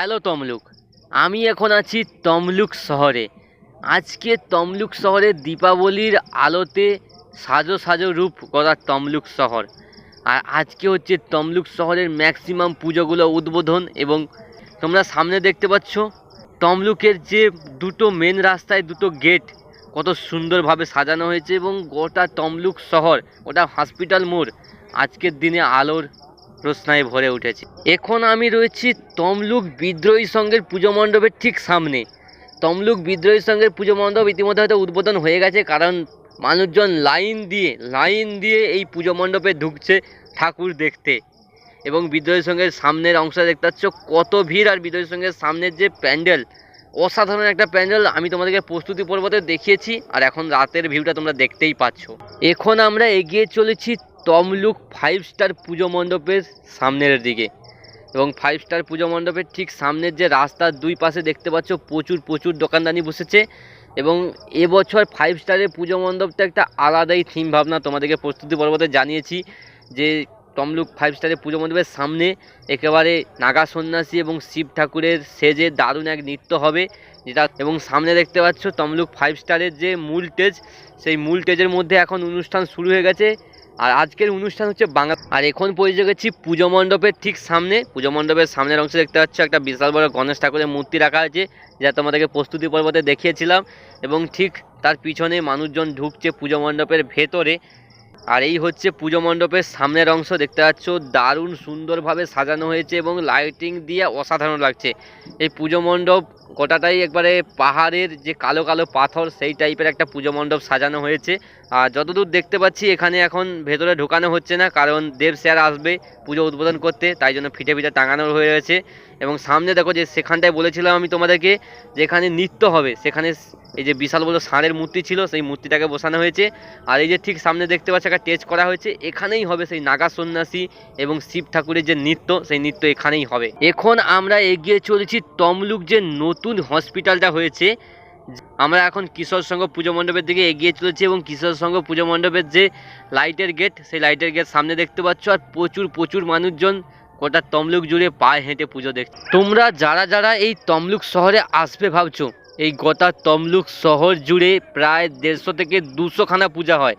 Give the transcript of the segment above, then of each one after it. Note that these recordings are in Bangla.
হ্যালো তমলুক। আমি এখন আছি তমলুক শহরে। আজকে তমলুক শহরে দীপাবলির আলোতে সাজো সাজো রূপ করা তমলুক শহর। আর আজকে হচ্ছে তমলুক শহরের ম্যাক্সিমাম পুজোগুলো উদ্বোধন এবং তোমরা সামনে দেখতে পাচ্ছ, তমলুকের যে দুটো মেন রাস্তায় দুটো গেট কত সুন্দরভাবে সাজানো হয়েছে এবং গোটা তমলুক শহর ওটা হসপিটাল মোড় আজকের দিনে আলোর রোশনায় ভরে উঠেছে। এখন আমি রয়েছি তমলুক বিদ্রোহী সংঘের পুজো মণ্ডপের ঠিক সামনে। তমলুক বিদ্রোহী সংঘের পুজো মণ্ডপ ইতিমধ্যে হয়তো উদ্বোধন হয়ে গেছে, কারণ মানুষজন লাইন দিয়ে লাইন দিয়ে এই পুজো মণ্ডপে ঢুকছে ঠাকুর দেখতে। এবং বিদ্রোহী সংঘের সামনের অংশ দেখতে পাচ্ছ, কত ভিড় আর বিদ্রোহী সংঘের সামনের যে প্যান্ডেল, অসাধারণ একটা প্যান্ডেল আমি তোমাদেরকে প্রস্তুতি পর্বতে দেখিয়েছি, আর এখন রাতের ভিউটা তোমরা দেখতেই পাচ্ছ। এখন আমরা এগিয়ে চলেছি তমলুক ফাইভ স্টার পুজো মণ্ডপের সামনের দিকে। এবং ফাইভ স্টার পুজো মণ্ডপের ঠিক সামনের যে রাস্তার দুই পাশে দেখতে পাচ্ছ প্রচুর প্রচুর দোকানদানি বসেছে। এবং এবছর ফাইভ স্টারের পুজো মণ্ডপটা একটা আলাদাই থিম ভাবনা তোমাদেরকে প্রস্তুতি পর্বতে জানিয়েছি যে তমলুক ফাইভ স্টারের পুজো মণ্ডপের সামনে একেবারে নাগা সন্ন্যাসী এবং শিব ঠাকুরের সেজে দারুণ এক নৃত্য হবে। যেটা এবং সামনে দেখতে পাচ্ছ তমলুক ফাইভ স্টারের যে মূল টেজ সেই মূল টেজের মধ্যে এখন অনুষ্ঠান শুরু হয়ে গেছে। আর আজকের অনুষ্ঠান হচ্ছে বাংলা আর এখন পৌঁছে গেছি পুজো মণ্ডপের ঠিক সামনে। পুজো মণ্ডপের সামনের অংশে দেখতে পাচ্ছ, একটা বিশাল বড় গণেশ ঠাকুরের মূর্তি রাখা আছে, যা তোমাদেরকে প্রস্তুতি পর্বতে দেখিয়েছিলাম। এবং ঠিক তার পিছনে মানুষজন ঢুকছে পুজো মণ্ডপের ভেতরে। আর এই হচ্ছে পুজো মণ্ডপের সামনের অংশ, দেখতে পাচ্ছ? দারুণ সুন্দরভাবে সাজানো হয়েছে এবং লাইটিং দিয়ে অসাধারণ লাগছে। এই পুজো মণ্ডপ গোটাটাই একবারে পাহাড়ের যে কালো কালো পাথর, সেই টাইপের একটা পুজো মণ্ডপ সাজানো হয়েছে। আর যতদূর দেখতে পাচ্ছি, এখানে এখন ভেতরে ঢোকানো হচ্ছে না, কারণ দেব স্যার আসবে পুজো উদ্বোধন করতে, তাই জন্য ফিটে ফিটে টাঙানো হয়ে রয়েছে। এবং সামনে দেখো যে সেখানটায় বলেছিলাম আমি তোমাদেরকে, যেখানে নৃত্য হবে, সেখানে এই যে বিশাল বড় ষাঁড়ের মূর্তি ছিল, সেই মূর্তিটাকে বসানো হয়েছে। আর এই যে ঠিক সামনে দেখতে পাচ্ছি একটা টেজ করা হয়েছে, এখানেই হবে সেই নাগা সন্ন্যাসী এবং শিব ঠাকুরের যে নৃত্য, সেই নৃত্য এখানেই হবে। এখন আমরা এগিয়ে চলেছি তমলুক যে নতুন হসপিটালটা হয়েছে, আমরা এখন কিশোর সংঘ পুজো মণ্ডপের দিকে এগিয়ে চলেছি এবং কিশোর সংঘ পুজো মণ্ডপের যে লাইটের গেট সেই লাইটের গেট সামনে দেখতে পাচ্ছ আর প্রচুর প্রচুর মানুষজন গোটা তমলুক জুড়ে পায়ে হেঁটে পুজো দেখছে। তোমরা যারা যারা এই তমলুক শহরে আসবে ভাবছ, এই গোটা তমলুক শহর জুড়ে প্রায় দেড়শো থেকে দুশো খানা পূজা হয়।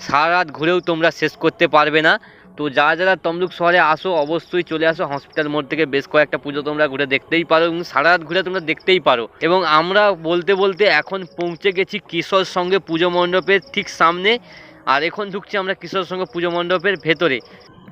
সারা রাত ঘুরেও তোমরা শেষ করতে পারবে না। তো যারা যারা তমলুক শহরে আসো, অবশ্যই চলে আসো। হসপিটাল মোড় থেকে বেশ কয়েকটা পুজো তোমরা ঘুরে দেখতেই পারো এবং সারা রাত ঘুরে তোমরা দেখতেই পারো। এবং আমরা বলতে বলতে এখন পৌঁছে গেছি কিশোর সঙ্গে পুজো মণ্ডপের ঠিক সামনে। আর এখন ঢুকছি আমরা কিশোর সঙ্গ পুজো মণ্ডপের ভেতরে।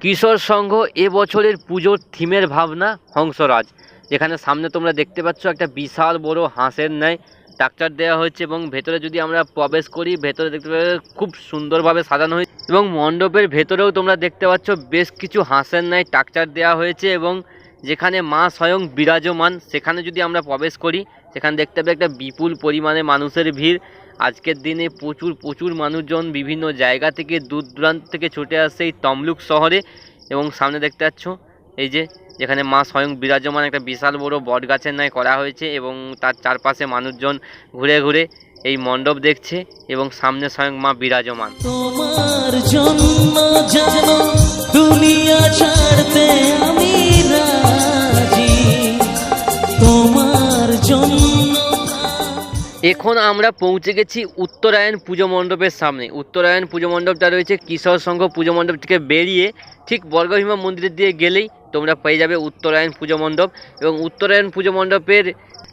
কিশোর সংঘ এবছরের পুজোর থিমের ভাবনা হংসরাজ। যেখানে সামনে তোমরা দেখতে পাচ্ছ একটা বিশাল বড় হাঁসের ন্যায়। ডাক্তার দেওয়া হয়েছে এবং ভেতরে যদি আমরা প্রবেশ করি, ভেতরে দেখতে পাবে খুব সুন্দরভাবে সাজানো হয়েছে এবং মণ্ডপের ভেতরেও তোমরা দেখতে পাচ্ছ বেশ কিছু হাঁসের ন্যায় টাকচার দেওয়া হয়েছে এবং যেখানে মা স্বয়ং বিরাজমান, সেখানে যদি আমরা প্রবেশ করি, সেখানে দেখতে পাবে একটা বিপুল পরিমাণে মানুষের ভিড়। আজকের দিনে প্রচুর প্রচুর মানুষজন বিভিন্ন জায়গা থেকে দূর দূরান্ত থেকে ছুটে আসছে এই তমলুক শহরে এবং সামনে দেখতে পাচ্ছ এই যে এখানে মা স্বয়ং বিরাজমান একটা বিশাল বড় বট গাছের ন্যায় করা হয়েছে এবং তার চারপাশে মানুষজন ঘুরে ঘুরে এই মণ্ডপ দেখছে এবং সামনে স্বয়ং মা বিরাজমান। তোমার জন্য জানো দুনিয়া ছাড়তে আমি এখন আমরা পৌঁছে গেছি উত্তরায়ণ পুজো মণ্ডপের সামনে। উত্তরায়ণ পুজো মণ্ডপটা রয়েছে কিশোর সংঘ পুজো মণ্ডপ থেকে বেরিয়ে ঠিক বর্গভীমা মন্দিরের দিয়ে গেলেই তোমরা পেয়ে যাবে উত্তরায়ণ পুজো মণ্ডপ এবং উত্তরায়ণ পুজো মণ্ডপের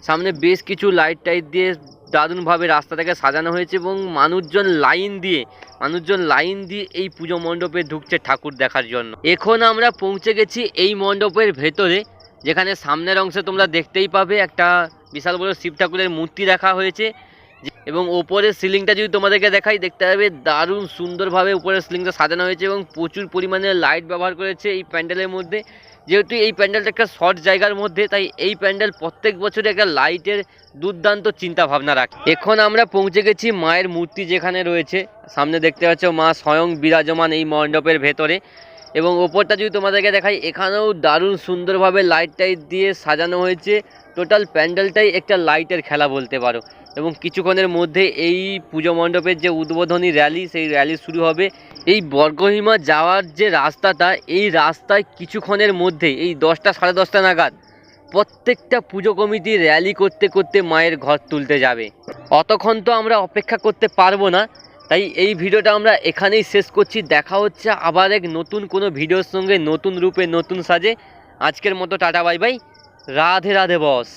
সামনে বেশ কিছু লাইট টাইট দিয়ে দারুণভাবে রাস্তাটাকে সাজানো হয়েছে এবং মানুষজন লাইন দিয়ে, মানুষজন লাইন দিয়ে এই পুজো মণ্ডপে ঢুকছে ঠাকুর দেখার জন্য। এখন আমরা পৌঁছে গেছি এই মণ্ডপের ভেতরে, যেখানে সামনের অংশে তোমরা দেখতেই পাবে একটা বিশাল বড় শিব ঠাকুরের মূর্তি রাখা হয়েছে এবং ওপরের সিলিংটা যদি তোমাদেরকে দেখাই, দেখতে পাবে দারুণ সুন্দরভাবে উপরের সিলিংটা সাজানো হয়েছে এবং প্রচুর পরিমাণে লাইট ব্যবহার করেছে এই প্যান্ডেলের মধ্যে। যেহেতু এই প্যান্ডেলটা একটা শর্ট জায়গার মধ্যে, তাই এই প্যান্ডেল প্রত্যেক বছরে একটা লাইটের দুর্দান্ত চিন্তা ভাবনা রাখে। এখন আমরা পৌঁছে গেছি মায়ের মূর্তি যেখানে রয়েছে। সামনে দেখতে পাচ্ছ মা স্বয়ং বিরাজমান এই মণ্ডপের ভেতরে। এবং ওপরটা যদি তোমাদেরকে দেখাই, এখানেও দারুণ সুন্দরভাবে লাইট টাইট দিয়ে সাজানো হয়েছে। টোটাল প্যান্ডেলটাই একটা লাইটের খেলা বলতে পারো। এবং কিছুক্ষণের মধ্যে এই পুজো মণ্ডপের যে উদ্বোধনী র্যালি সেই র্যালি শুরু হবে। এই বর্গহিমা যাওয়ার যে রাস্তাটা, এই রাস্তায় কিছুক্ষণের মধ্যে, এই দশটা, সাড়ে দশটা নাগাদ, প্রত্যেকটা পুজো কমিটি র্যালি করতে করতে মায়ের ঘর তুলতে যাবে। অতক্ষণ তো আমরা অপেক্ষা করতে পারব না। তাই এই ভিডিওটা আমরা এখানেই শেষ করছি। দেখা হচ্ছে আবার এক নতুন কোনো ভিডিওর সঙ্গে, নতুন রূপে, নতুন সাজে। আজকের মতো tata, bye bye. Radhe Radhe boss.